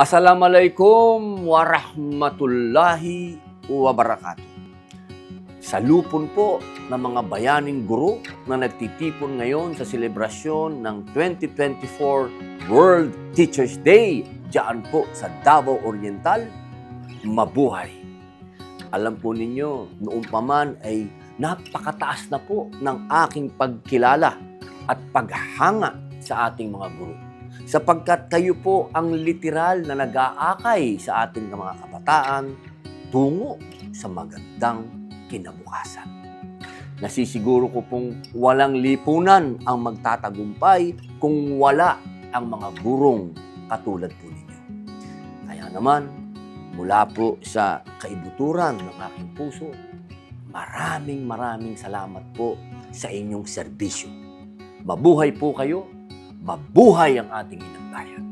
Assalamualaikum warahmatullahi wabarakatuh. Sa lupon po ng mga bayaning guro na nagtitipon ngayon sa selebrasyon ng 2024 World Teachers Day diyan po sa Davao Oriental, mabuhay. Alam po ninyo, noong paman ay napakataas na po ng aking pagkilala at paghanga sa ating mga guro sapagkat kayo po ang literal na nag-aakay sa ating mga kabataan tungo sa magandang kinabukasan. Nasisiguro ko pong walang lipunan ang magtatagumpay kung wala ang mga gurong katulad po ninyo. Kaya naman, mula po sa kaibuturan ng aking puso, maraming maraming salamat po sa inyong serbisyo. Mabuhay po kayo Mabuhay ang ating inang bayan.